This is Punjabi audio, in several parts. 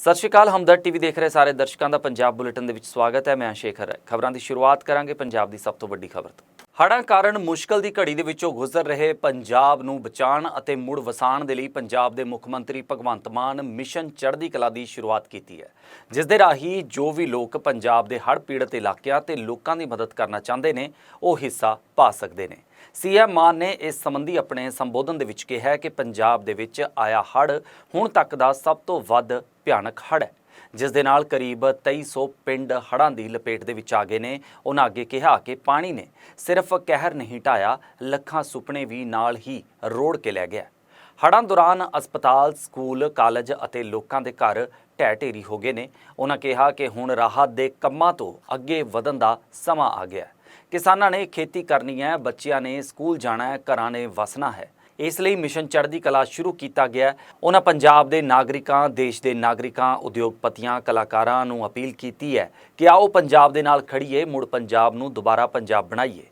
ਸਤਿ ਸ਼੍ਰੀ ਅਕਾਲ, ਹਮਦਰਦ ਟੀਵੀ ਦੇਖ ਰਹੇ ਸਾਰੇ ਦਰਸ਼ਕਾਂ ਦਾ ਪੰਜਾਬ ਬੁਲੇਟਿਨ ਦੇ ਵਿੱਚ ਸਵਾਗਤ ਹੈ, ਮੈਂ ਸ਼ੇਖਰ ਖਬਰਾਂ ਦੀ ਸ਼ੁਰੂਆਤ ਕਰਾਂਗੇ ਪੰਜਾਬ ਦੀ ਸਭ ਤੋਂ ਵੱਡੀ ਖਬਰ ਤੋਂ। ਹੜ੍ਹਾਂ ਕਾਰਨ ਮੁਸ਼ਕਲ ਦੀ ਘੜੀ ਦੇ ਵਿੱਚੋਂ ਗੁਜ਼ਰ ਰਹੇ ਪੰਜਾਬ ਨੂੰ ਬਚਾਉਣ ਅਤੇ ਮੁੜ ਵਸਾਉਣ ਦੇ ਲਈ ਪੰਜਾਬ ਦੇ ਮੁੱਖ ਮੰਤਰੀ ਭਗਵੰਤ ਮਾਨ ਮਿਸ਼ਨ ਚੜ੍ਹਦੀ ਕਲਾ ਦੀ ਸ਼ੁਰੂਆਤ ਕੀਤੀ ਹੈ। ਜਿਸ ਦੇ ਰਾਹੀਂ ਜੋ ਵੀ ਲੋਕ ਪੰਜਾਬ ਦੇ ਹੜ੍ਹ ਪੀੜਤ ਇਲਾਕਿਆਂ ਤੇ ਲੋਕਾਂ ਦੀ ਮਦਦ ਕਰਨਾ ਚਾਹੁੰਦੇ ਨੇ, ਉਹ ਹਿੱਸਾ ਪਾ ਸਕਦੇ ਨੇ। ਸੀਐਮ ਮਾਨ ਨੇ ਇਸ ਸੰਬੰਧੀ ਆਪਣੇ ਸੰਬੋਧਨ ਦੇ ਵਿੱਚ ਕਿਹਾ ਕਿ ਪੰਜਾਬ ਦੇ ਵਿੱਚ ਆਇਆ ਹੜ੍ਹ ਹੁਣ ਤੱਕ ਦਾ ਸਭ ਤੋਂ ਵੱਧ ਭਿਆਨਕ ਹੜ੍ਹ ਹੈ, ਜਿਸ ਦੇ ਨਾਲ ਕਰੀਬ 2300 ਪਿੰਡ ਹੜ੍ਹਾਂ ਦੀ ਲਪੇਟ ਦੇ ਵਿੱਚ ਆ ਗਏ ਨੇ। ਉਹਨਾਂ ਅੱਗੇ ਕਿਹਾ ਕਿ ਪਾਣੀ ਨੇ ਸਿਰਫ ਕਹਿਰ ਨਹੀਂ ਢਾਇਆ, ਲੱਖਾਂ ਸੁਪਨੇ ਵੀ ਨਾਲ ਹੀ ਰੋੜ ਕੇ ਲੈ ਗਿਆ। ਹੜ੍ਹਾਂ ਦੌਰਾਨ ਹਸਪਤਾਲ, ਸਕੂਲ, ਕਾਲਜ ਅਤੇ ਲੋਕਾਂ ਦੇ ਘਰ ਢਹਿ ਢੇਰੀ ਹੋ ਗਏ ਨੇ। ਉਹਨਾਂ ਕਿਹਾ ਕਿ ਹੁਣ ਰਾਹਤ ਦੇ ਕੰਮਾਂ ਤੋਂ ਅੱਗੇ ਵਧਣ ਦਾ ਸਮਾਂ ਆ ਗਿਆ ਹੈ। ਕਿਸਾਨਾਂ ਨੇ ਖੇਤੀ ਕਰਨੀ ਹੈ, ਬੱਚਿਆਂ ਨੇ ਸਕੂਲ ਜਾਣਾ ਹੈ, ਘਰਾਂ ਨੇ ਵਸਣਾ ਹੈ। ਇਸ ਲਈ ਮਿਸ਼ਨ ਚੜ੍ਹਦੀ ਕਲਾ ਸ਼ੁਰੂ ਕੀਤਾ ਗਿਆ ਉਹਨਾਂ ਪੰਜਾਬ ਦੇ ਨਾਗਰਿਕਾਂ, ਦੇਸ਼ ਦੇ ਨਾਗਰਿਕਾਂ, ਉਦਯੋਗਪਤੀਆਂ, ਕਲਾਕਾਰਾਂ ਨੂੰ ਅਪੀਲ ਕੀਤੀ ਹੈ ਕਿ ਆਓ ਪੰਜਾਬ ਦੇ ਨਾਲ ਖੜੀਏ ਮੁੜ ਪੰਜਾਬ ਨੂੰ ਦੁਬਾਰਾ ਪੰਜਾਬ ਬਣਾਈਏ।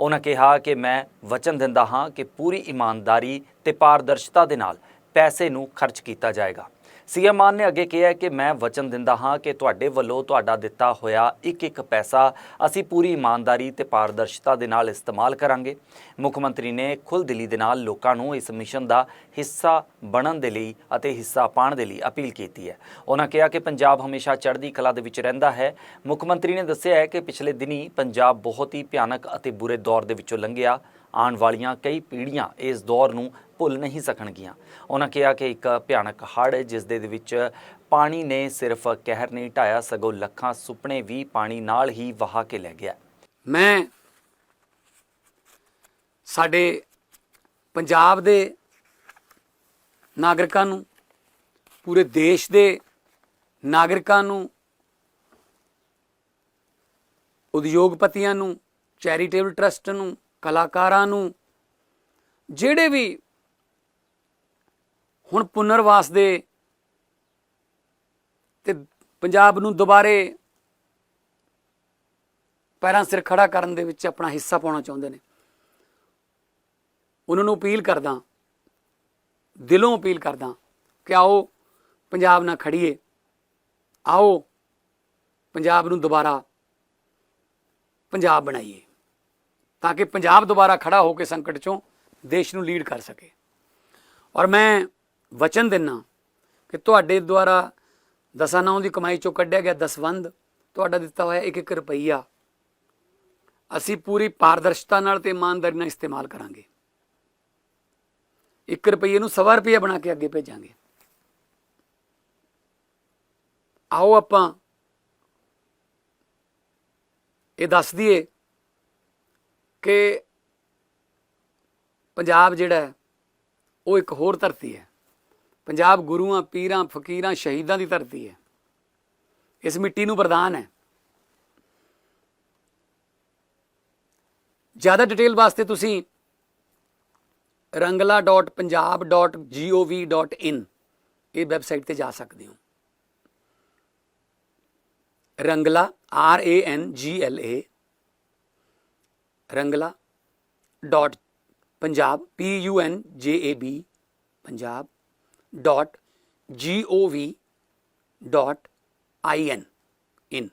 ਉਹਨਾਂ ਕਿਹਾ ਕਿ ਮੈਂ ਵਚਨ ਦਿੰਦਾ ਹਾਂ ਕਿ ਪੂਰੀ ਇਮਾਨਦਾਰੀ ਤੇ ਪਾਰਦਰਸ਼ਤਾ ਦੇ ਨਾਲ ਪੈਸੇ ਨੂੰ ਖਰਚ ਕੀਤਾ ਜਾਏਗਾ। ਸੀਐਮ ਮਾਨ ਨੇ ਅੱਗੇ ਕਿਹਾ ਕਿ ਮੈਂ ਵਚਨ ਦਿੰਦਾ ਹਾਂ ਕਿ ਤੁਹਾਡੇ ਵੱਲੋਂ ਤੁਹਾਡਾ ਦਿੱਤਾ ਹੋਇਆ ਇੱਕ ਇੱਕ ਪੈਸਾ ਅਸੀਂ ਪੂਰੀ ਇਮਾਨਦਾਰੀ ਤੇ ਪਾਰਦਰਸ਼ਤਾ ਦੇ ਨਾਲ ਇਸਤੇਮਾਲ ਕਰਾਂਗੇ। ਮੁੱਖ ਮੰਤਰੀ ਨੇ ਖੁੱਲ੍ਹਦਿਲੀ ਦੇ ਨਾਲ ਲੋਕਾਂ ਨੂੰ ਇਸ ਮਿਸ਼ਨ ਦਾ ਹਿੱਸਾ ਬਣਨ ਦੇ ਲਈ ਅਤੇ ਹਿੱਸਾ ਪਾਉਣ ਦੇ ਲਈ ਅਪੀਲ ਕੀਤੀ ਹੈ। ਉਹਨਾਂ ਕਿਹਾ ਕਿ ਪੰਜਾਬ ਹਮੇਸ਼ਾ ਚੜ੍ਹਦੀ ਕਲਾ ਦੇ ਵਿੱਚ ਰਹਿੰਦਾ ਹੈ। ਮੁੱਖ ਮੰਤਰੀ ਨੇ ਦੱਸਿਆ ਹੈ ਕਿ ਪਿਛਲੇ ਦਿਨੀ ਪੰਜਾਬ ਬਹੁਤ ਹੀ ਭਿਆਨਕ ਅਤੇ ਬੁਰੇ ਦੌਰ ਦੇ ਵਿੱਚੋਂ ਲੰਘਿਆ। ਆਉਣ ਵਾਲੀਆਂ ਕਈ ਪੀੜ੍ਹੀਆਂ ਇਸ ਦੌਰ ਨੂੰ ਭੁੱਲ ਨਹੀਂ ਸਕਣਗੀਆਂ। ਉਹਨਾਂ ਕਿਹਾ ਕਿ ਇੱਕ ਭਿਆਨਕ ਹੜ੍ਹ ਜਿਸ ਦੇ ਵਿੱਚ ਪਾਣੀ ਨੇ ਸਿਰਫ ਕਹਿਰ ਨਹੀਂ ਢਾਇਆ ਸਗੋਂ ਲੱਖਾਂ ਸੁਪਨੇ ਵੀ ਪਾਣੀ ਨਾਲ ਹੀ ਵਹਾ ਕੇ ਲੈ ਗਿਆ। ਮੈਂ ਸਾਡੇ ਪੰਜਾਬ ਦੇ ਨਾਗਰਿਕਾਂ ਨੂੰ, ਪੂਰੇ ਦੇਸ਼ ਦੇ ਨਾਗਰਿਕਾਂ ਨੂੰ, ਉਦਯੋਗਪਤੀਆਂ ਨੂੰ, ਚੈਰੀਟੇਬਲ ਟਰਸਟ ਨੂੰ, ਕਲਾਕਾਰਾਂ ਨੂੰ, ਜਿਹੜੇ ਵੀ ਹੁਣ ਪੁਨਰਵਾਸ ਦੇ ਤੇ ਪੰਜਾਬ ਨੂੰ ਦੁਬਾਰੇ ਪੈਰਾਂ ਸਿਰ ਖੜਾ ਕਰਨ ਦੇ ਵਿੱਚ ਆਪਣਾ ਹਿੱਸਾ ਪਾਉਣਾ ਚਾਹੁੰਦੇ ਨੇ। ਉਹਨਾਂ ਨੂੰ ਅਪੀਲ ਕਰਦਾ, ਦਿਲੋਂ ਅਪੀਲ ਕਰਦਾ ਕਿ ਆਓ ਪੰਜਾਬ ਨਾਲ ਖੜੀਏ, ਆਓ ਪੰਜਾਬ ਨੂੰ ਦੁਬਾਰਾ ਪੰਜਾਬ ਬਣਾਈਏ ਤਾਂ ਕਿ ਪੰਜਾਬ ਦੁਬਾਰਾ ਖੜਾ ਹੋ ਕੇ ਸੰਕਟ ਚੋਂ ਦੇਸ਼ ਨੂੰ ਲੀਡ ਕਰ ਸਕੇ। ਔਰ ਮੈਂ ਵਚਨ ਦਿੰਨਾ ਕਿ ਤੁਹਾਡੇ ਦੁਆਰਾ ਦਸਾਂ ਨੌਂ ਦੀ ਕਮਾਈ ਚੋਂ ਕੱਢਿਆ ਗਿਆ ਦਸਵੰਦ ਤੁਹਾਡਾ ਦਿੱਤਾ ਹੋਇਆ ਇੱਕ ਇੱਕ ਰੁਪਈਆ ਅਸੀਂ ਪੂਰੀ ਪਾਰਦਰਸ਼ਤਾ ਨਾਲ ਤੇ ਇਮਾਨਦਾਰੀ ਨਾਲ ਇਸਤੇਮਾਲ ਕਰਾਂਗੇ। 1 ਰੁਪਈਏ ਨੂੰ ਸਵਾ ਰੁਪਈਆ ਬਣਾ ਕੇ ਅੱਗੇ ਭੇਜਾਂਗੇ। ਆਓ ਆਪਾਂ ਇਹ ਦੱਸ ਦਈਏ ਕਿ ਪੰਜਾਬ ਜਿਹੜਾ ਹੈ, ਉਹ ਇੱਕ ਹੋਰ ਧਰਤੀ ਹੈ। ਪੰਜਾਬ ਗੁਰੂਆਂ, ਪੀਰਾਂ, ਫਕੀਰਾਂ, ਸ਼ਹੀਦਾਂ ਦੀ ਧਰਤੀ ਹੈ। ਇਸ ਮਿੱਟੀ ਨੂੰ ਵਰਦਾਨ ਹੈ। ਜ਼ਿਆਦਾ ਡਿਟੇਲ ਵਾਸਤੇ ਤੁਸੀਂ rangla.punjab.gov.in ਇਹ ਵੈਬਸਾਈਟ ਤੇ ਜਾ ਸਕਦੇ ਹੋ। ਰੰਗਲਾ R A N G L A Rangla dot Punjab P U N J A B Punjab dot ਜੀ ਓ ਵੀ ਡਾਟ ਆਈ ਐਨ ਇਨ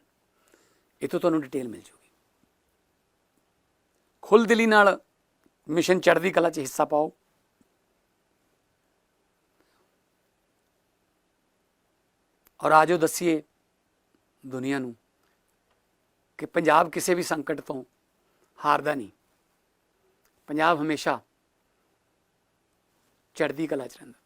ਇਥੋਂ ਤੁਹਾਨੂੰ ਡਿਟੇਲ ਮਿਲ ਜੂਗੀ। ਖੁੱਲ੍ਹ ਦਿਲੀ ਨਾਲ ਮਿਸ਼ਨ ਚੜ੍ਹਦੀ ਕਲਾ 'ਚ ਹਿੱਸਾ ਪਾਓ। ਔਰ ਆਜੋ ਦੱਸੀਏ ਦੁਨੀਆ ਨੂੰ ਕਿ ਪੰਜਾਬ ਕਿਸੇ ਵੀ ਸੰਕਟ ਤੋਂ ਹਾਰਦਾ ਨਹੀਂ। ਪੰਜਾਬ ਹਮੇਸ਼ਾ ਚੜ੍ਹਦੀ ਕਲਾ 'ਚ ਰਹਿੰਦਾ।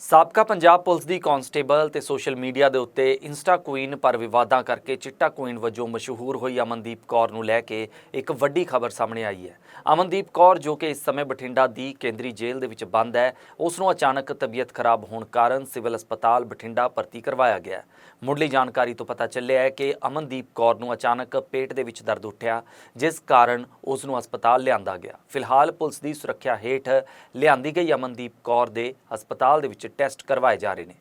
ਸਾਬਕਾ ਪੰਜਾਬ ਪੁਲਿਸ ਦੀ ਕਾਂਸਟੇਬਲ ਤੇ ਸੋਸ਼ਲ ਮੀਡੀਆ ਦੇ ਉੱਤੇ ਇੰਸਟਾ ਕੁਈਨ ਪਰ ਵਿਵਾਦਾਂ ਕਰਕੇ ਚਿੱਟਾ ਕੁਈਨ ਵਜੋਂ ਮਸ਼ਹੂਰ ਹੋਈ ਅਮਨਦੀਪ ਕੌਰ ਨੂੰ ਲੈ ਕੇ ਇੱਕ ਵੱਡੀ ਖਬਰ ਸਾਹਮਣੇ ਆਈ ਹੈ। ਅਮਨਦੀਪ ਕੌਰ ਜੋ ਕਿ ਇਸ ਸਮੇਂ ਬਠਿੰਡਾ ਦੀ ਕੇਂਦਰੀ ਜੇਲ੍ਹ ਦੇ ਵਿੱਚ ਬੰਦ ਹੈ, ਉਸ ਨੂੰ ਅਚਾਨਕ ਤਬੀਅਤ ਖਰਾਬ ਹੋਣ ਕਾਰਨ ਸਿਵਲ ਹਸਪਤਾਲ ਬਠਿੰਡਾ ਭਰਤੀ ਕਰਵਾਇਆ ਗਿਆ ਮੁੱਢਲੀ ਜਾਣਕਾਰੀ ਤੋਂ ਪਤਾ ਚੱਲਿਆ ਹੈ ਕਿ ਅਮਨਦੀਪ ਕੌਰ ਨੂੰ ਅਚਾਨਕ ਪੇਟ ਦੇ ਵਿੱਚ ਦਰਦ ਉੱਠਿਆ, ਜਿਸ ਕਾਰਨ ਉਸ ਨੂੰ ਹਸਪਤਾਲ ਲਿਆਂਦਾ ਗਿਆ। ਫਿਲਹਾਲ ਪੁਲਿਸ ਦੀ ਸੁਰੱਖਿਆ ਹੇਠ ਲਿਆਂਦੀ ਗਈ ਅਮਨਦੀਪ ਕੌਰ ਦੇ ਹਸਪਤਾਲ ਦੇ ਵਿੱਚ ਟੈਸਟ ਕਰਵਾਏ ਜਾ ਰਹੇ ਨੇ।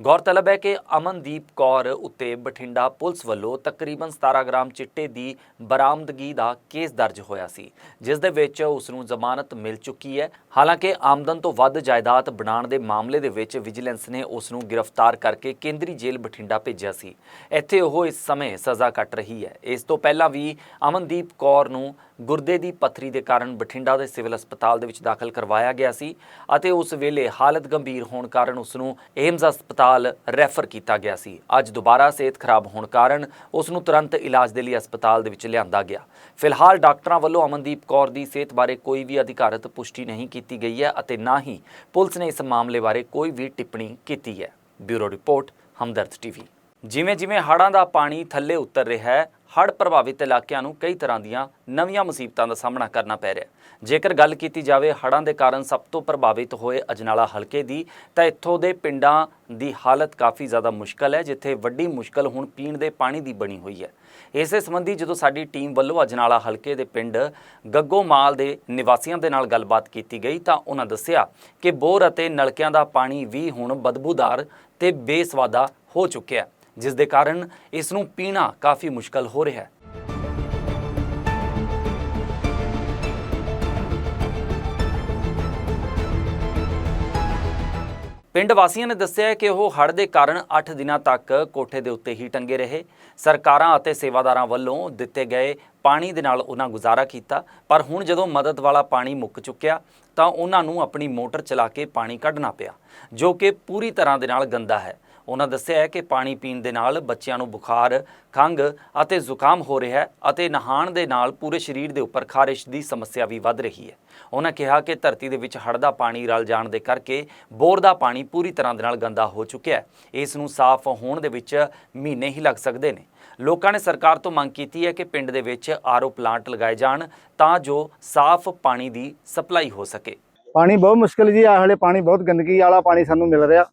ਗੌਰਤਲਬ ਹੈ ਕਿ ਅਮਨਦੀਪ ਕੌਰ ਉੱਤੇ ਬਠਿੰਡਾ ਪੁਲਿਸ ਵੱਲੋਂ ਤਕਰੀਬਨ 17 ਗ੍ਰਾਮ ਚਿੱਟੇ ਦੀ ਬਰਾਮਦਗੀ ਦਾ ਕੇਸ ਦਰਜ ਹੋਇਆ ਸੀ, ਜਿਸ ਦੇ ਵਿੱਚ ਉਸ ਨੂੰ ਜ਼ਮਾਨਤ ਮਿਲ ਚੁੱਕੀ ਹੈ। ਹਾਲਾਂਕਿ ਆਮਦਨ ਤੋਂ ਵੱਧ ਜਾਇਦਾਦ ਬਣਾਉਣ ਦੇ ਮਾਮਲੇ ਦੇ ਵਿੱਚ ਵਿਜੀਲੈਂਸ ਨੇ ਉਸ ਨੂੰ ਗ੍ਰਿਫਤਾਰ ਕਰਕੇ ਕੇਂਦਰੀ ਜੇਲ੍ਹ ਬਠਿੰਡਾ ਭੇਜਿਆ ਸੀ। ਇੱਥੇ ਉਹ ਇਸ ਸਮੇਂ ਸਜ਼ਾ ਕੱਟ ਰਹੀ ਹੈ। ਇਸ ਤੋਂ ਪਹਿਲਾਂ ਵੀ ਅਮਨਦੀਪ ਕੌਰ ਨੂੰ ਗੁਰਦੇ ਦੀ ਪੱਥਰੀ ਦੇ ਕਾਰਨ ਬਠਿੰਡਾ ਦੇ ਸਿਵਲ ਹਸਪਤਾਲ ਦੇ ਵਿੱਚ ਦਾਖਲ ਕਰਵਾਇਆ ਗਿਆ ਸੀ ਅਤੇ ਉਸ ਵੇਲੇ ਹਾਲਤ ਗੰਭੀਰ ਹੋਣ ਕਾਰਨ ਉਸ ਨੂੰ ਏਮਜ਼ ਹਸਪਤਾਲ ਰੈਫਰ ਕੀਤਾ ਗਿਆ ਸੀ। ਅੱਜ ਦੁਬਾਰਾ ਸਿਹਤ ਖਰਾਬ ਹੋਣ ਕਾਰਨ ਉਸ ਨੂੰ ਤੁਰੰਤ ਇਲਾਜ ਦੇ ਲਈ ਹਸਪਤਾਲ ਦੇ ਵਿੱਚ ਲਿਆਂਦਾ ਗਿਆ। ਫਿਲਹਾਲ ਡਾਕਟਰਾਂ ਵੱਲੋਂ ਅਮਨਦੀਪ ਕੌਰ ਦੀ ਸਿਹਤ ਬਾਰੇ ਕੋਈ ਵੀ ਅਧਿਕਾਰਤ ਪੁਸ਼ਟੀ ਨਹੀਂ ਕੀਤੀ ਕੀਤੀ ਗਈ ਹੈ ਅਤੇ ਨਾ ਹੀ ਪੁਲਿਸ ਨੇ ਇਸ ਮਾਮਲੇ ਬਾਰੇ ਕੋਈ ਵੀ ਟਿੱਪਣੀ ਕੀਤੀ ਹੈ। Bureau report, Hamdard TV. ਜਿਵੇਂ ਜਿਵੇਂ ਹੜ੍ਹਾਂ ਦਾ ਪਾਣੀ ਥੱਲੇ ਉਤਰ ਰਿਹਾ ਹੈ ਹੜ੍ਹ ਪ੍ਰਭਾਵਿਤ ਇਲਾਕਿਆਂ ਨੂੰ ਕਈ ਤਰ੍ਹਾਂ ਦੀਆਂ ਨਵੀਆਂ ਮੁਸੀਬਤਾਂ ਦਾ ਸਾਹਮਣਾ ਕਰਨਾ ਪੈ ਰਿਹਾ ਜੇਕਰ ਗੱਲ ਕੀਤੀ ਜਾਵੇ ਹੜ੍ਹਾਂ ਦੇ ਕਾਰਨ ਸਭ ਤੋਂ ਪ੍ਰਭਾਵਿਤ ਹੋਏ ਅਜਨਾਲਾ ਹਲਕੇ ਦੀ, ਤਾਂ ਇੱਥੋਂ ਦੇ ਪਿੰਡਾਂ ਦੀ ਹਾਲਤ ਕਾਫੀ ਜ਼ਿਆਦਾ ਮੁਸ਼ਕਲ ਹੈ, ਜਿੱਥੇ ਵੱਡੀ ਮੁਸ਼ਕਲ ਹੁਣ ਪੀਣ ਦੇ ਪਾਣੀ ਦੀ ਬਣੀ ਹੋਈ ਹੈ। ਇਸੇ ਸੰਬੰਧੀ ਜਦੋਂ ਸਾਡੀ ਟੀਮ ਵੱਲੋਂ ਅਜਨਾਲਾ ਹਲਕੇ ਦੇ ਪਿੰਡ ਗੱਗੋਮਾਲ ਦੇ ਨਿਵਾਸੀਆਂ ਦੇ ਨਾਲ ਗੱਲਬਾਤ ਕੀਤੀ ਗਈ, ਤਾਂ ਉਹਨਾਂ ਦੱਸਿਆ ਕਿ ਬੋਰ ਅਤੇ ਨਲਕਿਆਂ ਦਾ ਪਾਣੀ ਵੀ ਹੁਣ ਬਦਬੂਦਾਰ ਤੇ ਬੇਸਵਾਦਾ ਹੋ ਚੁੱਕਿਆ ਜਿਸ ਦੇ ਕਾਰਨ ਇਸ ਨੂੰ ਪੀਣਾ ਕਾਫੀ ਮੁਸ਼ਕਲ ਹੋ ਰਿਹਾ ਹੈ। ਪਿੰਡ ਵਾਸੀਆਂ ਨੇ ਦੱਸਿਆ ਕਿ ਉਹ ਹੜ੍ਹ ਦੇ ਕਾਰਨ 8 ਦਿਨਾਂ ਤੱਕ ਕੋਠੇ ਦੇ ਉੱਤੇ ਹੀ ਟੰਗੇ ਰਹੇ। ਸਰਕਾਰਾਂ ਅਤੇ ਸੇਵਾਦਾਰਾਂ ਵੱਲੋਂ ਦਿੱਤੇ ਗਏ ਪਾਣੀ ਦੇ ਨਾਲ ਉਹਨਾਂ ਗੁਜ਼ਾਰਾ ਕੀਤਾ, ਪਰ ਹੁਣ ਜਦੋਂ ਮਦਦ ਵਾਲਾ ਪਾਣੀ ਮੁੱਕ ਚੁੱਕਿਆ, ਤਾਂ ਉਹਨਾਂ ਨੂੰ ਆਪਣੀ ਮੋਟਰ ਚਲਾ ਕੇ ਪਾਣੀ ਕੱਢਣਾ ਪਿਆ, ਜੋ ਕਿ ਪੂਰੀ ਤਰ੍ਹਾਂ ਦੇ ਨਾਲ ਗੰਦਾ ਹੈ। ਉਹਨਾਂ ਦੱਸਿਆ ਹੈ ਕਿ ਪਾਣੀ ਪੀਣ ਦੇ ਨਾਲ ਬੱਚਿਆਂ ਨੂੰ ਬੁਖਾਰ, ਖੰਘ ਅਤੇ ਜ਼ੁਕਾਮ ਹੋ ਰਿਹਾ ਹੈ ਅਤੇ ਨਹਾਣ ਦੇ ਨਾਲ ਪੂਰੇ ਸਰੀਰ ਦੇ ਉੱਪਰ ਖਾਰਿਸ਼ ਦੀ ਸਮੱਸਿਆ ਵੀ ਵੱਧ ਰਹੀ ਹੈ। ਉਹਨਾਂ ਕਿਹਾ ਕਿ ਧਰਤੀ ਦੇ ਵਿੱਚ ਹੜ੍ਹ ਦਾ ਪਾਣੀ ਰਲ ਜਾਣ ਦੇ ਕਰਕੇ ਬੋਰ ਦਾ ਪਾਣੀ ਪੂਰੀ ਤਰ੍ਹਾਂ ਦੇ ਨਾਲ ਗੰਦਾ ਹੋ ਚੁੱਕਿਆ ਹੈ। ਇਸ ਨੂੰ ਸਾਫ਼ ਹੋਣ ਦੇ ਵਿੱਚ ਮਹੀਨੇ ਹੀ ਲੱਗ ਸਕਦੇ ਨੇ। ਲੋਕਾਂ ਨੇ ਸਰਕਾਰ ਤੋਂ ਮੰਗ ਕੀਤੀ ਹੈ ਕਿ ਪਿੰਡ ਦੇ ਵਿੱਚ ਆਰਓ ਪਲਾਂਟ ਲਗਾਏ ਜਾਣ ਤਾਂ ਜੋ ਸਾਫ਼ ਪਾਣੀ ਦੀ ਸਪਲਾਈ ਹੋ ਸਕੇ। ਪਾਣੀ ਬਹੁਤ ਮੁਸ਼ਕਲ ਜੀ ਆ ਹਲੇ ਪਾਣੀ ਬਹੁਤ ਗੰਦਗੀ ਵਾਲਾ ਪਾਣੀ ਸਾਨੂੰ ਮਿਲ ਰਿਹਾ।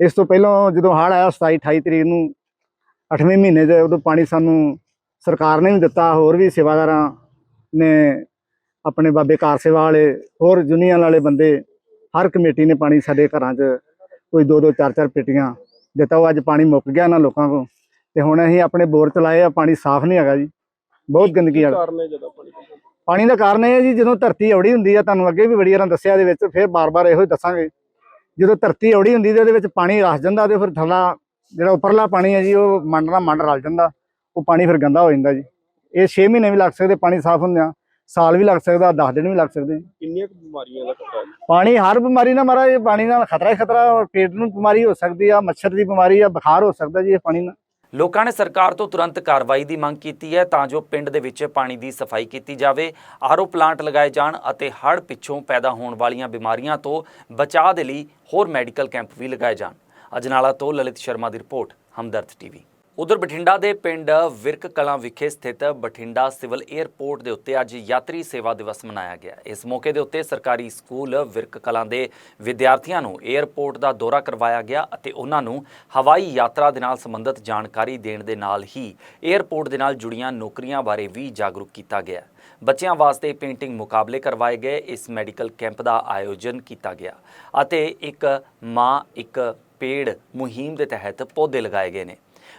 ਇਸ ਤੋਂ ਪਹਿਲਾਂ ਜਦੋਂ ਹੜ੍ਹ ਆਇਆ 27 28 ਤਰੀਕ ਨੂੰ 8ਵੇਂ ਮਹੀਨੇ 'ਚ ਉਦੋਂ ਪਾਣੀ ਸਾਨੂੰ ਸਰਕਾਰ ਨੇ ਵੀ ਦਿੱਤਾ ਹੋਰ ਵੀ ਸੇਵਾਦਾਰਾਂ ਨੇ ਆਪਣੇ ਬਾਬੇ ਕਾਰ ਸੇਵਾ ਵਾਲੇ ਹੋਰ ਯੂਨੀਅਨ ਵਾਲੇ ਬੰਦੇ ਹਰ ਕਮੇਟੀ ਨੇ ਪਾਣੀ ਸਾਡੇ ਘਰਾਂ 'ਚ ਕੋਈ ਦੋ ਦੋ ਚਾਰ ਚਾਰ ਪੇਟੀਆਂ ਦਿੱਤਾ। ਉਹ ਅੱਜ ਪਾਣੀ ਮੁੱਕ ਗਿਆ ਨਾ ਲੋਕਾਂ ਕੋਲ। ਤੇ ਹੁਣ ਅਸੀਂ ਆਪਣੇ ਬੋਰ ਚਲਾਏ ਆ ਪਾਣੀ ਸਾਫ਼ ਨਹੀਂ ਹੈਗਾ ਜੀ। ਬਹੁਤ ਗੰਦਗੀ ਵਾਲਾ ਪਾਣੀ ਦਾ? ਦਾ ਕਾਰਨ ਇਹ ਹੈ ਜੀ ਜਦੋਂ ਧਰਤੀ ਔੜੀ ਹੁੰਦੀ ਆ ਤੁਹਾਨੂੰ ਅੱਗੇ ਵੀ ਬੜੀ ਵਾਰਾਂ ਦੱਸਿਆ ਇਹਦੇ ਵਿੱਚ ਫਿਰ ਬਾਰ-ਬਾਰ ਇਹੋ ਹੀ ਦੱਸਾਂਗੇ। ਜਦੋਂ ਧਰਤੀ ਔੜੀ ਹੁੰਦੀ ਤੇ ਉਹਦੇ ਵਿੱਚ ਪਾਣੀ ਰਸ ਜਾਂਦਾ ਤੇ ਫਿਰ ਥੱਲਾ ਜਿਹੜਾ ਉੱਪਰਲਾ ਪਾਣੀ ਹੈ ਜੀ ਉਹ ਮੰਡ ਨਾਲ ਮੰਡ ਰਲ ਜਾਂਦਾ ਉਹ ਪਾਣੀ ਫਿਰ ਗੰਦਾ ਹੋ ਜਾਂਦਾ ਜੀ। ਇਹ 6 ਮਹੀਨੇ ਵੀ ਲੱਗ ਸਕਦੇ ਪਾਣੀ ਸਾਫ਼ ਹੁੰਦਿਆਂ ਸਾਲ ਵੀ ਲੱਗ ਸਕਦਾ 10 ਦਿਨ ਵੀ ਲੱਗ ਸਕਦੇ। ਜੀ ਕਿੰਨੀਆਂ ਕੁ ਬਿਮਾਰੀਆਂ ਦਾ ਖਤਰਾ ਹੈ ਪਾਣੀ ਹਰ ਬਿਮਾਰੀ ਨਾਲ ਮਾਰਾ ਇਹ ਪਾਣੀ ਨਾਲ ਖਤਰਾ ਹੀ ਖਤਰਾ ਔਰ ਪੇਟ ਨੂੰ ਬਿਮਾਰੀ ਹੋ ਸਕਦੀ ਆ ਮੱਛਰ ਦੀ ਬਿਮਾਰੀ ਆ ਬੁਖਾਰ ਹੋ ਸਕਦਾ ਜੀ ਇਹ ਪਾਣੀ ਨਾਲ। ਲੋਕਾਂ ਨੇ ਸਰਕਾਰ ਤੋਂ ਤੁਰੰਤ ਕਾਰਵਾਈ ਦੀ ਮੰਗ ਕੀਤੀ ਹੈ ਤਾਂ ਜੋ ਪਿੰਡ ਦੇ ਵਿੱਚ ਪਾਣੀ ਦੀ ਸਫ਼ਾਈ ਕੀਤੀ ਜਾਵੇ ਆਰਓ ਪਲਾਂਟ ਲਗਾਏ ਜਾਣ ਅਤੇ ਹੜ੍ਹ ਪਿੱਛੋਂ ਪੈਦਾ ਹੋਣ ਵਾਲੀਆਂ ਬਿਮਾਰੀਆਂ ਤੋਂ ਬਚਾਅ ਦੇ ਲਈ ਹੋਰ ਮੈਡੀਕਲ ਕੈਂਪ ਵੀ ਲਗਾਏ ਜਾਣ। ਅਜਨਾਲਾ ਤੋਂ ਲਲਿਤ ਸ਼ਰਮਾ ਦੀ ਰਿਪੋਰਟ, ਹਮਦਰਦ ਟੀਵੀ। ਉਧਰ ਬਠਿੰਡਾ ਦੇ ਪਿੰਡ ਵਿਰਕ ਕਲਾਂ ਵਿਖੇ ਸਥਿਤ ਬਠਿੰਡਾ ਸਿਵਲ 에ਅਰਪੋਰਟ ਦੇ ਉੱਤੇ ਅੱਜ ਯਾਤਰੀ ਸੇਵਾ ਦਿਵਸ ਮਨਾਇਆ ਗਿਆ। ਇਸ ਮੌਕੇ ਦੇ ਉੱਤੇ ਸਰਕਾਰੀ ਸਕੂਲ ਵਿਰਕ ਕਲਾਂ ਦੇ ਵਿਦਿਆਰਥੀਆਂ ਨੂੰ 에ਅਰਪੋਰਟ ਦਾ ਦੌਰਾ ਕਰਵਾਇਆ ਗਿਆ ਅਤੇ ਉਹਨਾਂ ਨੂੰ ਹਵਾਈ ਯਾਤਰਾ ਦੇ ਨਾਲ ਸੰਬੰਧਿਤ ਜਾਣਕਾਰੀ ਦੇਣ ਦੇ ਨਾਲ ਹੀ 에ਅਰਪੋਰਟ ਦੇ ਨਾਲ ਜੁੜੀਆਂ ਨੌਕਰੀਆਂ ਬਾਰੇ ਵੀ ਜਾਗਰੂਕ ਕੀਤਾ ਗਿਆ। ਬੱਚਿਆਂ ਵਾਸਤੇ ਪੇਂਟਿੰਗ ਮੁਕਾਬਲੇ ਕਰਵਾਏ ਗਏ। ਇਸ ਮੈਡੀਕਲ ਕੈਂਪ ਦਾ ਆਯੋਜਨ ਕੀਤਾ ਗਿਆ ਅਤੇ ਇੱਕ ਮਾਂ, ਇੱਕ ਪੇੜ ਮੁਹਿੰਮ ਦੇ ਤਹਿਤ ਪੌਦੇ ਲਗਾਏ ਗਏ ਨੇ।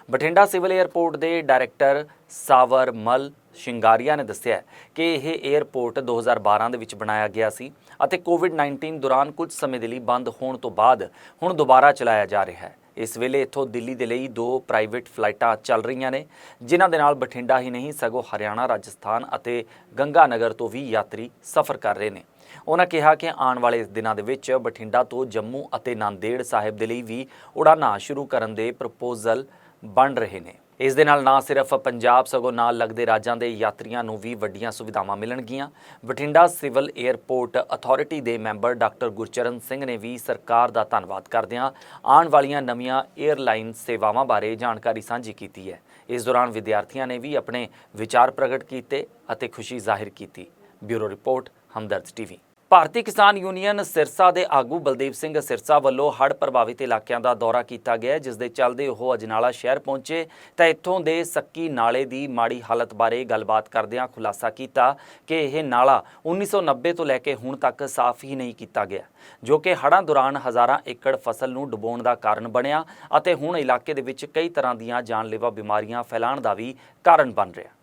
ਬਠਿੰਡਾ ਸਿਵਲ 에ਅਰਪੋਰਟ ਦੇ ਡਾਇਰੈਕਟਰ ਸਾਵਰ ਮਲ ਸ਼ਿੰਗਾਰੀਆ ਨੇ ਦੱਸਿਆ ਕਿ ਇਹ 에ਅਰਪੋਰਟ 2012 ਦੇ ਵਿੱਚ ਬਣਾਇਆ ਗਿਆ ਸੀ ਅਤੇ ਕੋਵਿਡ-19 ਦੌਰਾਨ ਕੁਝ ਸਮੇਂ ਦੇ ਲਈ ਬੰਦ ਹੋਣ ਤੋਂ ਬਾਅਦ ਹੁਣ ਦੁਬਾਰਾ ਚਲਾਇਆ ਜਾ ਰਿਹਾ ਹੈ। ਇਸ ਵੇਲੇ ਇੱਥੋਂ ਦਿੱਲੀ ਦੇ ਲਈ ਦੋ ਪ੍ਰਾਈਵੇਟ ਫਲਾਈਟਾਂ ਚੱਲ ਰਹੀਆਂ ਨੇ, ਜਿਨ੍ਹਾਂ ਦੇ ਨਾਲ ਬਠਿੰਡਾ ਹੀ ਨਹੀਂ, ਸਗੋਂ ਹਰਿਆਣਾ, ਰਾਜਸਥਾਨ ਅਤੇ ਗੰਗਾ ਨਗਰ ਤੋਂ ਵੀ ਯਾਤਰੀ ਸਫ਼ਰ ਕਰ ਰਹੇ ਨੇ। ਉਹਨਾਂ ਕਿਹਾ ਕਿ ਆਉਣ ਵਾਲੇ ਦਿਨਾਂ ਦੇ ਵਿੱਚ ਬਠਿੰਡਾ ਤੋਂ ਜੰਮੂ ਅਤੇ ਨਾਂਦੇੜ ਸਾਹਿਬ ਦੇ ਲਈ ਵੀ ਉਡਾਨਾਂ ਸ਼ੁਰੂ ਕਰਨ ਦੇ ਪ੍ਰਪੋਜ਼ਲ ਬਣ ਰਹੇ ਨੇ। ਇਸ ਦੇ ਨਾਲ ਨਾ ਸਿਰਫ ਪੰਜਾਬ ਸਗੋਂ ਨਾਲ ਲੱਗਦੇ ਰਾਜਾਂ ਦੇ ਯਾਤਰੀਆਂ ਨੂੰ ਵੀ ਵੱਡੀਆਂ ਸੁਵਿਧਾਵਾਂ ਮਿਲਣਗੀਆਂ। ਬਠਿੰਡਾ ਸਿਵਲ 에ਅਰਪੋਰਟ ਅਥਾਰਟੀ ਦੇ ਮੈਂਬਰ ਡਾਕਟਰ ਗੁਰਚਰਨ ਸਿੰਘ ਨੇ ਵੀ ਸਰਕਾਰ ਦਾ ਧੰਨਵਾਦ ਕਰਦਿਆਂ ਆਉਣ ਵਾਲੀਆਂ ਨਵੀਆਂ 에ਅਰਲਾਈਨ ਸੇਵਾਵਾਂ ਬਾਰੇ ਜਾਣਕਾਰੀ ਸਾਂਝੀ ਕੀਤੀ ਹੈ। ਇਸ ਦੌਰਾਨ ਵਿਦਿਆਰਥੀਆਂ ਨੇ ਵੀ ਆਪਣੇ ਵਿਚਾਰ ਪ੍ਰਗਟ ਕੀਤੇ ਅਤੇ ਖੁਸ਼ੀ ਜ਼ਾਹਿਰ ਕੀਤੀ। Bureau report, Hamdard TV. Bharti Kisan union Sirsa ਦੇ ਆਗੂ ਬਲਦੇਵ ਸਿੰਘ ਸਿਰਸਾ ਵੱਲੋਂ ਹੜ੍ਹ ਪ੍ਰਭਾਵਿਤ ਇਲਾਕਿਆਂ ਦਾ ਦੌਰਾ ਕੀਤਾ ਗਿਆ ਜਿਸ ਦੇ ਚੱਲਦੇ ਉਹ ਅਜਨਾਲਾ ਸ਼ਹਿਰ ਪਹੁੰਚੇ। ਤਾਂ ਇੱਥੋਂ ਦੇ ਸੱਕੀ ਨਾਲੇ ਦੀ ਮਾੜੀ ਹਾਲਤ ਬਾਰੇ ਗੱਲਬਾਤ ਕਰਦਿਆਂ ਖੁਲਾਸਾ ਕੀਤਾ ਕਿ ਇਹ ਨਾਲਾ 1990 ਤੋਂ ਲੈ ਕੇ ਹੁਣ ਤੱਕ ਸਾਫ਼ ਹੀ ਨਹੀਂ ਕੀਤਾ ਗਿਆ, ਜੋ ਕਿ ਹੜ੍ਹਾਂ ਦੌਰਾਨ ਹਜ਼ਾਰਾਂ ਏਕੜ ਫਸਲ ਨੂੰ ਡੁਬੋਣ ਦਾ ਕਾਰਨ ਬਣਿਆ ਅਤੇ ਹੁਣ ਇਲਾਕੇ ਦੇ ਵਿੱਚ ਕਈ ਤਰ੍ਹਾਂ ਦੀਆਂ ਜਾਨਲੇਵਾ ਬਿਮਾਰੀਆਂ ਫੈਲਾਣ ਦਾ ਵੀ ਕਾਰਨ ਬਣ ਰਿਹਾ।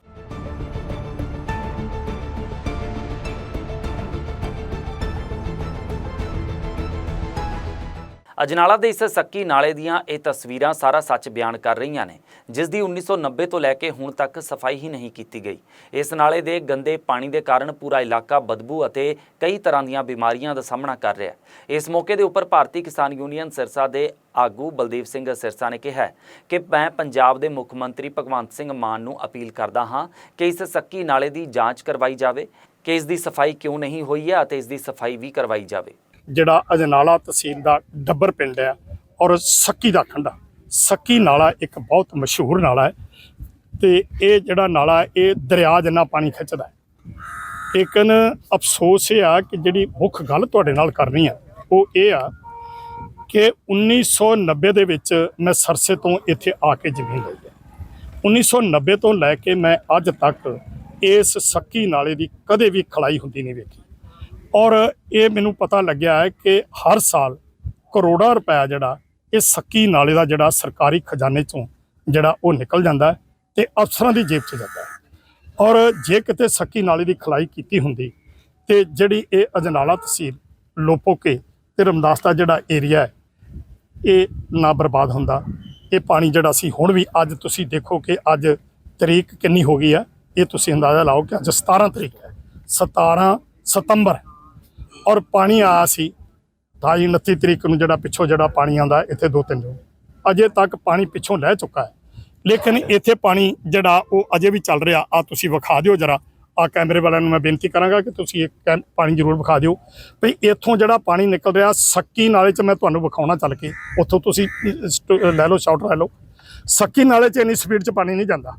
ਅਜਨਾਲਾ ਦੇ ਇਸ ਸੱਕੀ ਨਾਲੇ ਦੀਆਂ ਇਹ ਤਸਵੀਰਾਂ ਸਾਰਾ ਸੱਚ ਬਿਆਨ ਕਰ ਰਹੀਆਂ ਨੇ, ਜਿਸ ਦੀ 1990 ਤੋਂ ਲੈ ਕੇ ਹੁਣ ਤੱਕ ਸਫ਼ਾਈ ਹੀ ਨਹੀਂ ਕੀਤੀ ਗਈ। ਇਸ ਨਾਲੇ ਦੇ ਗੰਦੇ ਪਾਣੀ ਦੇ ਕਾਰਨ ਪੂਰਾ ਇਲਾਕਾ ਬਦਬੂ ਅਤੇ ਕਈ ਤਰ੍ਹਾਂ ਦੀਆਂ ਬਿਮਾਰੀਆਂ ਦਾ ਸਾਹਮਣਾ ਕਰ ਰਿਹਾ ਹੈ। ਇਸ ਮੌਕੇ ਦੇ ਉੱਪਰ ਭਾਰਤੀ ਕਿਸਾਨ ਯੂਨੀਅਨ ਸਿਰਸਾ ਦੇ ਆਗੂ ਬਲਦੀਪ ਸਿੰਘ ਸਿਰਸਾ ਨੇ ਕਿਹਾ ਕਿ ਮੈਂ ਪੰਜਾਬ ਦੇ ਮੁੱਖ ਮੰਤਰੀ ਭਗਵੰਤ ਸਿੰਘ ਮਾਨ ਨੂੰ ਅਪੀਲ ਕਰਦਾ ਹਾਂ ਕਿ ਇਸ ਸੱਕੀ ਨਾਲੇ ਦੀ ਜਾਂਚ ਕਰਵਾਈ ਜਾਵੇ, ਕਿ ਇਸ ਦੀ ਸਫ਼ਾਈ ਕਿਉਂ ਨਹੀਂ ਹੋਈ ਹੈ ਅਤੇ ਇਸ ਦੀ ਸਫ਼ਾਈ ਵੀ ਕਰਵਾਈ ਜਾਵੇ। ਜਿਹੜਾ ਅਜਨਾਲਾ ਤਹਿਸੀਲ ਦਾ ਡੱਬਰ ਪਿੰਡ ਹੈ ਔਰ ਸੱਕੀ ਦਾ ਖੰਡਾ। ਸੱਕੀ ਨਾਲਾ ਇੱਕ ਬਹੁਤ ਮਸ਼ਹੂਰ ਨਾਲਾ ਹੈ ਤੇ ਇਹ ਜਿਹੜਾ ਨਾਲਾ ਇਹ ਦਰਿਆ ਜਿੰਨਾ ਪਾਣੀ ਖਿੱਚਦਾ ਹੈ। ਲੇਕਿਨ ਅਫਸੋਸ ਇਹ ਆ ਕਿ ਜਿਹੜੀ ਮੁੱਖ ਗੱਲ ਤੁਹਾਡੇ ਨਾਲ ਕਰਨੀ ਆ ਉਹ ਇਹ ਆ ਕਿ 1990 ਦੇ ਵਿੱਚ ਮੈਂ ਸਰਸੇ ਤੋਂ ਇੱਥੇ ਆ ਕੇ ਜ਼ਮੀਨ ਲਈ ਹੈ। 1990 ਤੋਂ ਲੈ ਕੇ ਮੈਂ ਅੱਜ ਤੱਕ ਇਸ ਸੱਕੀ ਨਾਲੇ ਦੀ ਕਦੇ ਵੀ ਖਲਾਈ ਹੁੰਦੀ ਨਹੀਂ ਵੇਖੀ। ਔਰ ਇਹ ਮੈਨੂੰ ਪਤਾ ਲੱਗਿਆ ਹੈ ਕਿ ਹਰ ਸਾਲ ਕਰੋੜਾਂ ਰੁਪਏ ਜਿਹੜਾ ਇਹ ਸੱਕੀ ਨਾਲੇ ਦਾ ਜਿਹੜਾ ਸਰਕਾਰੀ ਖਜ਼ਾਨੇ ਚੋਂ ਜਿਹੜਾ ਉਹ ਨਿਕਲ ਜਾਂਦਾ ਹੈ ਤੇ ਅਫਸਰਾਂ ਦੀ ਜੇਬ 'ਚ ਜਾਂਦਾ ਔਰ ਜੇ ਕਿਤੇ ਸੱਕੀ ਨਾਲੇ ਦੀ ਖਲਾਈ ਕੀਤੀ ਹੁੰਦੀ ਤੇ ਜਿਹੜੀ ਇਹ ਅਜਨਾਲਾ ਤਹਿਸੀਲ ਲੋਪੋਕੇ ਤੇ ਰਮਦਾਸ ਦਾ ਜਿਹੜਾ ਏਰੀਆ ਹੈ, ਇਹ ਨਾ ਬਰਬਾਦ ਹੁੰਦਾ। ਇਹ ਪਾਣੀ ਜਿਹੜਾ ਸੀ ਹੁਣ ਵੀ ਅੱਜ ਤੁਸੀਂ ਦੇਖੋ ਕਿ ਅੱਜ ਤਰੀਕ ਕਿੰਨੀ ਹੋ ਗਈ ਹੈ, ਇਹ ਤੁਸੀਂ ਅੰਦਾਜ਼ਾ ਲਾਓ ਕਿ ਅੱਜ 17 ਤਰੀਕ ਹੈ। 17 ਸਤੰਬਰ ਔਰ ਪਾਣੀ ਆਇਆ ਸੀ। 28 29 ਤਰੀਕ ਨੂੰ ਜਿਹੜਾ ਪਿੱਛੋਂ ਜਿਹੜਾ ਪਾਣੀ ਆਉਂਦਾ ਇੱਥੇ ਦੋ ਤਿੰਨ ਦਿਨ ਅਜੇ ਤੱਕ ਪਾਣੀ ਪਿੱਛੋਂ ਲੈ ਚੁੱਕਾ ਹੈ। ਲੇਕਿਨ ਇੱਥੇ ਪਾਣੀ ਜਿਹੜਾ ਉਹ ਅਜੇ ਵੀ ਚੱਲ ਰਿਹਾ ਆ ਤੁਸੀਂ ਵਿਖਾ ਦਿਓ ਜਰਾ। ਆ ਕੈਮਰੇ ਵਾਲਿਆਂ ਨੂੰ ਮੈਂ ਬੇਨਤੀ ਕਰਾਂਗਾ ਕਿ ਤੁਸੀਂ ਇਹ ਕੈਮ- ਪਾਣੀ ਜ਼ਰੂਰ ਵਿਖਾ ਦਿਓ। ਭਈ ਇੱਥੋਂ ਜਿਹੜਾ ਪਾਣੀ ਨਿਕਲ ਰਿਹਾ, ਸੱਕੀ ਨਾਲੇ 'ਚ ਮੈਂ ਤੁਹਾਨੂੰ ਵਿਖਾਉਣਾ ਚੱਲ ਕੇ। ਉੱਥੋਂ ਤੁਸੀਂ ਲੈ ਲਓ ਸ਼ਾਟ ਲੈ ਲਓ। ਸੱਕੀ ਨਾਲੇ 'ਚ ਇੰਨੀ ਸਪੀਡ 'ਚ ਪਾਣੀ ਨਹੀਂ ਜਾਂਦਾ।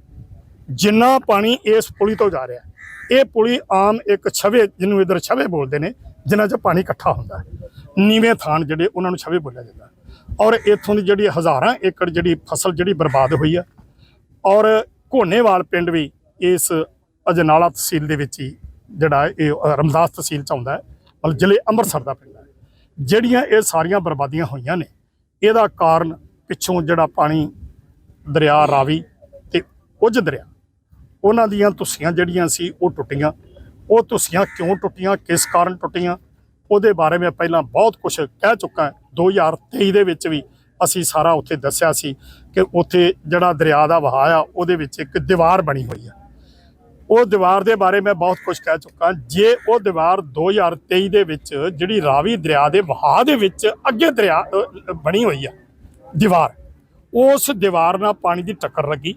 ਜਿੰਨਾ ਪਾਣੀ ਇਸ ਪੁਲੀ ਤੋਂ ਜਾ ਰਿਹਾ ਇਹ ਪੁਲੀ ਆਮ ਇੱਕ ਛਵੇ ਜਿਹਨੂੰ ਇਧਰ ਛਵੇ ਬੋਲਦੇ ਨੇ, ਜਿਨ੍ਹਾਂ 'ਚ ਪਾਣੀ ਇਕੱਠਾ ਹੁੰਦਾ ਨੀਵੇਂ ਥਾਨ ਜਿਹੜੇ ਉਹਨਾਂ ਨੂੰ ਛਵੇ ਬੋਲਿਆ ਜਾਂਦਾ ਔਰ ਇੱਥੋਂ ਦੀ ਜਿਹੜੀ ਹਜ਼ਾਰਾਂ ਏਕੜ ਜਿਹੜੀ ਫਸਲ ਜਿਹੜੀ ਬਰਬਾਦ ਹੋਈ ਆ, ਔਰ ਘੋਨੇਵਾਲ ਪਿੰਡ ਵੀ ਇਸ ਅਜਨਾਲਾ ਤਹਿਸੀਲ ਦੇ ਵਿੱਚ ਹੀ ਜਿਹੜਾ ਇਹ ਰਮਦਾਸ ਤਹਿਸੀਲ ਚ ਆਉਂਦਾ ਹੈ, ਮਤਲਬ ਜ਼ਿਲ੍ਹੇ ਅੰਮ੍ਰਿਤਸਰ ਦਾ ਪਿੰਡ ਹੈ। ਜਿਹੜੀਆਂ ਇਹ ਸਾਰੀਆਂ ਬਰਬਾਦੀਆਂ ਹੋਈਆਂ ਨੇ, ਇਹਦਾ ਕਾਰਨ ਪਿੱਛੋਂ ਜਿਹੜਾ ਪਾਣੀ ਦਰਿਆ ਰਾਵੀ ਤੇ ਉਜ ਦਰਿਆ ਉਹਨਾਂ ਦੀਆਂ ਤੁਸੀਆਂ ਜਿਹੜੀਆਂ ਸੀ ਉਹ ਟੁੱਟੀਆਂ। ਉਹ ਤੁਸੀਆਂ ਕਿਉਂ ਟੁੱਟੀਆਂ? ਕਿਸ ਕਾਰਨ ਟੁੱਟੀਆਂ? ਉਹਦੇ ਬਾਰੇ ਮੈਂ ਪਹਿਲਾਂ ਬਹੁਤ ਕੁਝ ਕਹਿ ਚੁੱਕਾ 2023 ਦੇ ਵਿੱਚ ਵੀ ਅਸੀਂ ਸਾਰਾ ਉੱਥੇ ਦੱਸਿਆ ਸੀ ਕਿ ਉੱਥੇ ਜਿਹੜਾ ਦਰਿਆ ਦਾ ਵਹਾਅ ਆ, ਉਹਦੇ ਵਿੱਚ ਇੱਕ ਦੀਵਾਰ ਬਣੀ ਹੋਈ ਆ। ਉਹ ਦੀਵਾਰ ਦੇ ਬਾਰੇ ਮੈਂ ਬਹੁਤ ਕੁਝ ਕਹਿ ਚੁੱਕਾ ਜੇ ਉਹ ਦੀਵਾਰ 2023 ਦੇ ਵਿੱਚ ਜਿਹੜੀ ਰਾਵੀ ਦਰਿਆ ਦੇ ਵਹਾਅ ਦੇ ਵਿੱਚ ਅੱਗੇ ਦਰਿਆ ਬਣੀ ਹੋਈ ਆ ਦੀਵਾਰ, ਉਸ ਦੀਵਾਰ ਨਾਲ ਪਾਣੀ ਦੀ ਟੱਕਰ ਲੱਗੀ।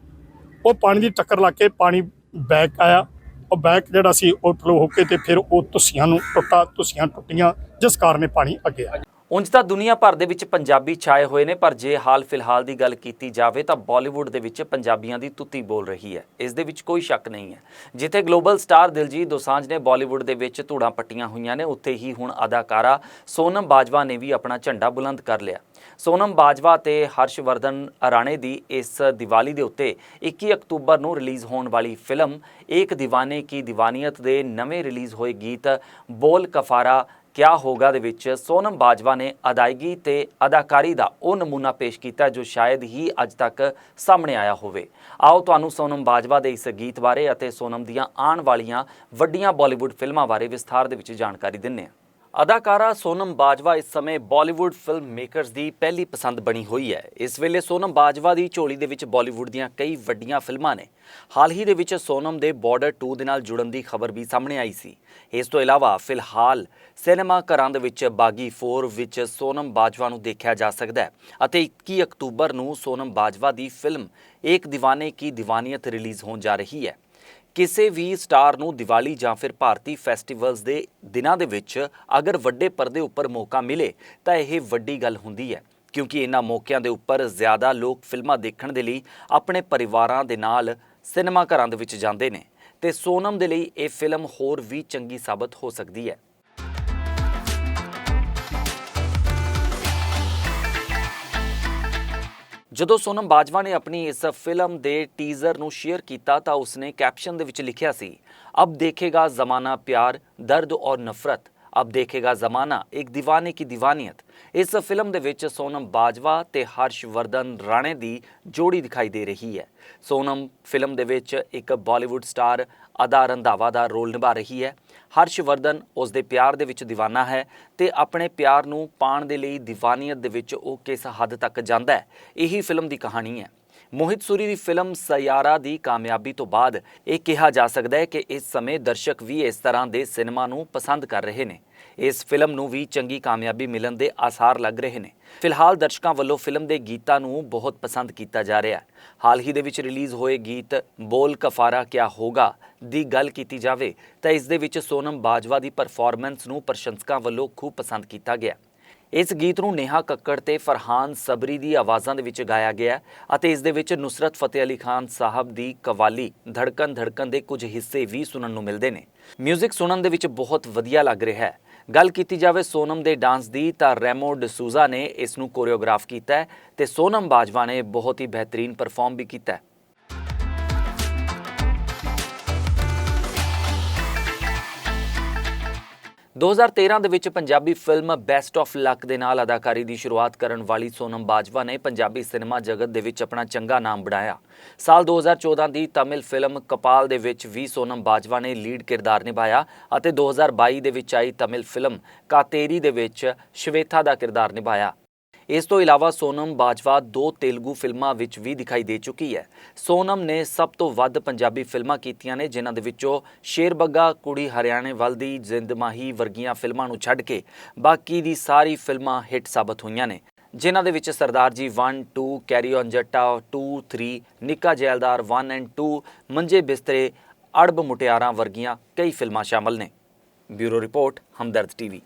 ਉਹ ਪਾਣੀ ਦੀ ਟੱਕਰ ਲੱਗ ਕੇ ਪਾਣੀ ਬੈਕ ਆਇਆ। ਉਹ ਬੈਕ ਜਿਹੜਾ ਸੀ, ਉਹ ਫਲੋ ਹੋ ਕੇ ਤੇ ਫਿਰ ਉਹ ਤੁਸੀਆਂ ਨੂੰ ਟੁੱਟਾ ਤੁਸੀਆਂ ਟੁੱਟੀਆਂ, ਜਿਸ ਕਾਰਨ ਇਹ ਪਾਣੀ ਅੱਗੇ ਆ ਗਿਆ। ਉਂਝ ਤਾਂ ਦੁਨੀਆ ਭਰ ਦੇ ਵਿੱਚ ਪੰਜਾਬੀ ਛਾਏ ਹੋਏ ਨੇ, ਪਰ ਜੇ ਹਾਲ ਫਿਲਹਾਲ ਦੀ ਗੱਲ ਕੀਤੀ ਜਾਵੇ ਤਾਂ ਬਾਲੀਵੁੱਡ ਦੇ ਵਿੱਚ ਪੰਜਾਬੀਆਂ ਦੀ ਤੁੱਤੀ ਬੋਲ ਰਹੀ ਹੈ। ਇਸ ਦੇ ਵਿੱਚ ਕੋਈ ਸ਼ੱਕ ਨਹੀਂ ਹੈ। ਜਿੱਥੇ ਗਲੋਬਲ ਸਟਾਰ ਦਿਲਜੀਤ ਦੋਸਾਂਝ ਨੇ ਬਾਲੀਵੁੱਡ ਦੇ ਵਿੱਚ ਧੂੜਾਂ ਪੱਟੀਆਂ ਹੋਈਆਂ ਨੇ, ਉੱਥੇ ਹੀ ਹੁਣ ਅਦਾਕਾਰਾ ਸੋਨਮ ਬਾਜਵਾ ਨੇ ਵੀ ਆਪਣਾ ਝੰਡਾ ਬੁਲੰਦ ਕਰ ਲਿਆ। ਸੋਨਮ ਬਾਜਵਾ ਤੇ ਹਰਸ਼ਵਰਧਨ ਅਰਾਣੇ ਦੀ ਇਸ ਦੀਵਾਲੀ ਦੇ ਉੱਤੇ 21 ਅਕਤੂਬਰ ਨੂੰ ਰਿਲੀਜ਼ ਹੋਣ ਵਾਲੀ ਫਿਲਮ ਏਕ دیਵਾਨੇ ਕੀ ਦੀਵਾਨੀਅਤ ਦੇ ਨਵੇਂ ਰਿਲੀਜ਼ ਹੋਏ ਗੀਤ ਬੋਲ ਕਫਾਰਾ ਕਿਆ ਹੋਗਾ ਦੇ ਵਿੱਚ ਸੋਨਮ ਬਾਜਵਾ ਨੇ ਅਦਾਇਗੀ ਤੇ ਅਦਾਕਾਰੀ ਦਾ ਉਹ ਨਮੂਨਾ ਪੇਸ਼ ਕੀਤਾ ਜੋ ਸ਼ਾਇਦ ਹੀ ਅੱਜ ਤੱਕ ਸਾਹਮਣੇ ਆਇਆ ਹੋਵੇ। ਆਓ ਤੁਹਾਨੂੰ ਸੋਨਮ ਬਾਜਵਾ ਦੇ ਇਸ ਗੀਤ ਬਾਰੇ ਅਤੇ ਸੋਨਮ ਦੀਆਂ ਆਉਣ ਵਾਲੀਆਂ ਵੱਡੀਆਂ ਬਾਲੀਵੁੱਡ ਫਿਲਮਾਂ ਬਾਰੇ ਵਿਸਥਾਰ ਦੇ ਵਿੱਚ ਜਾਣਕਾਰੀ ਦਿੰਨੇ ਹਾਂ। ਅਦਾਕਾਰਾ ਸੋਨਮ ਬਾਜਵਾ ਇਸ ਸਮੇਂ ਬਾਲੀਵੁੱਡ ਫਿਲਮ ਮੇਕਰਸ ਦੀ ਪਹਿਲੀ ਪਸੰਦ ਬਣੀ ਹੋਈ ਹੈ। ਇਸ ਵੇਲੇ ਸੋਨਮ ਬਾਜਵਾ ਦੀ ਝੋਲੀ ਦੇ ਵਿੱਚ ਬਾਲੀਵੁੱਡ ਦੀਆਂ ਕਈ ਵੱਡੀਆਂ ਫਿਲਮਾਂ ਨੇ। ਹਾਲ ਹੀ ਦੇ ਵਿੱਚ ਸੋਨਮ ਦੇ ਬਾਰਡਰ 2 ਦੇ ਨਾਲ ਜੁੜਨ ਦੀ ਖਬਰ ਵੀ ਸਾਹਮਣੇ ਆਈ ਸੀ। ਇਸ ਤੋਂ ਇਲਾਵਾ ਫਿਲਹਾਲ ਸਿਨੇਮਾ ਘਰਾਂ ਦੇ ਵਿੱਚ ਬਾਗੀ 4 ਵਿੱਚ ਸੋਨਮ ਬਾਜਵਾ ਨੂੰ ਦੇਖਿਆ ਜਾ ਸਕਦਾ ਹੈ ਅਤੇ 21 ਅਕਤੂਬਰ ਨੂੰ ਸੋਨਮ ਬਾਜਵਾ ਦੀ ਫਿਲਮ ਏਕ دیਵਾਨੇ ਕੀ ਦੀਵਾਨੀਅਤ ਰਿਲੀਜ਼ ਹੋਣ ਜਾ ਰਹੀ ਹੈ। ਕਿਸੇ ਵੀ ਸਟਾਰ ਨੂੰ ਦੀਵਾਲੀ ਜਾਂ ਫਿਰ ਭਾਰਤੀ ਫੈਸਟੀਵਲਸ ਦੇ ਦਿਨਾਂ ਦੇ ਵਿੱਚ ਅਗਰ ਵੱਡੇ ਪਰਦੇ ਉੱਪਰ ਮੌਕਾ ਮਿਲੇ, ਤਾਂ ਇਹ ਵੱਡੀ ਗੱਲ ਹੁੰਦੀ ਹੈ। ਕਿਉਂਕਿ ਇਹਨਾਂ ਮੌਕਿਆਂ ਦੇ ਉੱਪਰ ਜ਼ਿਆਦਾ ਲੋਕ ਫਿਲਮਾਂ ਦੇਖਣ ਦੇ ਲਈ ਆਪਣੇ ਪਰਿਵਾਰਾਂ ਦੇ ਨਾਲ ਸਿਨੇਮਾ ਘਰਾਂ ਦੇ ਵਿੱਚ ਜਾਂਦੇ ਨੇ ਤੇ ਸੋਨਮ ਦੇ ਲਈ ਇਹ ਫਿਲਮ ਹੋਰ ਵੀ ਚੰਗੀ ਸਾਬਤ ਹੋ ਸਕਦੀ ਹੈ। ਜਦੋਂ ਸੋਨਮ ਬਾਜਵਾ ਨੇ ਆਪਣੀ ਇਸ ਫਿਲਮ ਦੇ ਟੀਜ਼ਰ ਨੂੰ ਸ਼ੇਅਰ ਕੀਤਾ ਤਾਂ ਉਸਨੇ ਕੈਪਸ਼ਨ ਦੇ ਵਿੱਚ ਲਿਖਿਆ ਸੀ, ਅਬ ਦੇਖੇਗਾ ਜ਼ਮਾਨਾ ਪਿਆਰ, ਦਰਦ ਔਰ ਨਫ਼ਰਤ, ਅਬ ਦੇਖੇਗਾ ਜ਼ਮਾਨਾ, ਇੱਕ دیਵਾਨੇ ਕੀ دیਵਾਨੀਅਤ ਇਸ ਫਿਲਮ ਦੇ ਵਿੱਚ ਸੋਨਮ ਬਾਜਵਾ ਤੇ ਹਰਸ਼ਵਰਧਨ ਰਾਣੇ ਦੀ ਜੋੜੀ ਦਿਖਾਈ ਦੇ ਰਹੀ ਹੈ। ਸੋਨਮ ਫਿਲਮ ਦੇ ਵਿੱਚ ਇੱਕ ਬਾਲੀਵੁੱਡ ਸਟਾਰ ਅਦਾ ਰੰਧਾਵਾ ਦਾ ਰੋਲ ਨਿਭਾ ਰਹੀ ਹੈ। ਹਰਸ਼ਵਰਧਨ ਉਸ ਦੇ ਪਿਆਰ ਦੇ ਵਿੱਚ دیਵਾਨਾ ਹੈ ਤੇ ਆਪਣੇ ਪਿਆਰ ਨੂੰ ਪਾਣ ਦੇ ਲਈ دیਵਾਨੀਅਤ ਦੇ ਵਿੱਚ ਉਹ ਕਿਸ ਹੱਦ ਤੱਕ ਜਾਂਦਾ ਹੈ, ਇਹੀ ਫਿਲਮ ਦੀ ਕਹਾਣੀ ਹੈ। ਮੋਹਿਤ ਸੂਰੀ ਦੀ ਫਿਲਮ ਸਯਾਰਾ ਦੀ ਕਾਮਯਾਬੀ ਤੋਂ ਬਾਅਦ ਇਹ ਕਿਹਾ ਜਾ ਸਕਦਾ ਹੈ ਕਿ ਇਸ ਸਮੇਂ ਦਰਸ਼ਕ ਵੀ ਇਸ ਤਰ੍ਹਾਂ ਦੇ ਸਿਨੇਮਾ ਨੂੰ ਪਸੰਦ ਕਰ ਰਹੇ ਨੇ। ਇਸ ਫਿਲਮ ਨੂੰ ਵੀ ਚੰਗੀ ਕਾਮਯਾਬੀ ਮਿਲਣ ਦੇ ਆਸਾਰ ਲੱਗ ਰਹੇ ਨੇ। ਫਿਲਹਾਲ ਦਰਸ਼ਕਾਂ ਵੱਲੋਂ ਫਿਲਮ ਦੇ ਗੀਤਾਂ ਨੂੰ ਬਹੁਤ ਪਸੰਦ ਕੀਤਾ ਜਾ ਰਿਹਾ ਹੈ। ਹਾਲ ਹੀ ਦੇ ਵਿੱਚ ਰਿਲੀਜ਼ ਹੋਏ ਗੀਤ ਬੋਲ ਕਫਾਰਾ ਕਿਆ ਹੋਗਾ ਦੀ ਗੱਲ ਕੀਤੀ ਜਾਵੇ ਤਾਂ ਇਸ ਦੇ ਵਿੱਚ ਸੋਨਮ ਬਾਜਵਾ ਦੀ ਪਰਫਾਰਮੈਂਸ ਨੂੰ ਪ੍ਰਸ਼ੰਸਕਾਂ ਵੱਲੋਂ ਖੂਬ ਪਸੰਦ ਕੀਤਾ ਗਿਆ ਇਸ ਗੀਤ ਨੂੰ ਨੇਹਾ ਕੱਕੜ ਤੇ ਫਰਹਾਨ ਸਬਰੀ ਦੀ ਆਵਾਜ਼ਾਂ ਦੇ ਵਿੱਚ ਗਾਇਆ ਗਿਆ ਅਤੇ ਇਸ ਦੇ ਵਿੱਚ ਨੁਸਰਤ ਫਤਿਹ ਅਲੀ ਖਾਨ ਸਾਹਿਬ ਦੀ ਕਵਾਲੀ ਧੜਕਣ ਧੜਕਣ ਦੇ ਕੁਝ ਹਿੱਸੇ ਵੀ ਸੁਣਨ ਨੂੰ ਮਿਲਦੇ ਨੇ। 뮤직 ਸੁਣਨ ਦੇ ਵਿੱਚ ਬਹੁਤ ਵਧੀਆ ਲੱਗ ਰਿਹਾ ਹੈ। ਗੱਲ ਕੀਤੀ ਜਾਵੇ ਸੋਨਮ ਦੇ ਡਾਂਸ ਦੀ, ਤਾਂ ਰੈਮੋ ਡਿਸੂਜ਼ਾ ਨੇ ਇਸ ਨੂੰ ਕੋਰੀਓਗ੍ਰਾਫ ਕੀਤਾ ਹੈ ਤੇ ਸੋਨਮ ਬਾਜਵਾ ਨੇ ਬਹੁਤ ਹੀ ਬਿਹਤਰੀਨ ਪਰਫਾਰਮ ਵੀ ਕੀਤਾ 2013 ਦੇ ਵਿੱਚ Punjabi film best of luck ਦੇ ਨਾਲ ਅਦਾਕਾਰੀ ਦੀ ਸ਼ੁਰੂਆਤ ਕਰਨ ਵਾਲੀ ਸੋਨਮ ਬਾਜਵਾ ਨੇ ਪੰਜਾਬੀ ਸਿਨੇਮਾ ਜਗਤ ਦੇ ਵਿੱਚ ਆਪਣਾ ਚੰਗਾ ਨਾਮ ਬਣਾਇਆ। ਸਾਲ 2014 ਦੀ ਤਮਿਲ ਫਿਲਮ ਕਪਾਲ ਦੇ ਵਿੱਚ ਵੀ ਸੋਨਮ ਬਾਜਵਾ ਨੇ ਲੀਡ ਕਿਰਦਾਰ ਨਿਭਾਇਆ ਅਤੇ 2022 ਦੇ ਵਿੱਚ ਆਈ ਤਮਿਲ ਫਿਲਮ ਕਾਤੇਰੀ ਦੇ ਵਿੱਚ ਸ਼ਵੇਤਾ ਦਾ ਕਿਰਦਾਰ ਨਿਭਾਇਆ। ਇਸ ਤੋਂ ਇਲਾਵਾ ਸੋਨਮ ਬਾਜਵਾ ਦੋ ਤੇਲਗੂ ਫਿਲਮਾਂ ਵਿੱਚ ਵੀ ਦਿਖਾਈ ਦੇ ਚੁੱਕੀ ਹੈ। ਸੋਨਮ ਨੇ ਸਭ ਤੋਂ ਵੱਧ ਪੰਜਾਬੀ ਫਿਲਮਾਂ ਕੀਤੀਆਂ ਨੇ, ਜਿਨ੍ਹਾਂ ਦੇ ਵਿੱਚੋਂ ਸ਼ੇਰਬੱਗਾ, ਕੁੜੀ ਹਰਿਆਣੇ ਵੱਲ ਦੀ ਜ਼ਿੰਦਮਾਹੀ ਵਰਗੀਆਂ ਫਿਲਮਾਂ ਨੂੰ ਛੱਡ ਕੇ ਬਾਕੀ ਦੀ ਸਾਰੀ ਫਿਲਮਾਂ ਹਿੱਟ ਸਾਬਤ ਹੋਈਆਂ ਨੇ। ਜਿਨ੍ਹਾਂ ਦੇ ਵਿੱਚ ਸਰਦਾਰ ਜੀ 1 2 ਕੈਰੀ ਔਨ ਜੱਟਾ 2 3 ਨਿੱਕਾ ਜੈਲਦਾਰ 1 ਐਂਡ 2 ਮੰਜੇ ਬਿਸਤਰੇ, ਅੜਬ ਮੁਟਿਆਰਾਂ ਵਰਗੀਆਂ ਕਈ ਫਿਲਮਾਂ ਸ਼ਾਮਲ ਨੇ। Bureau report, Hamdard TV.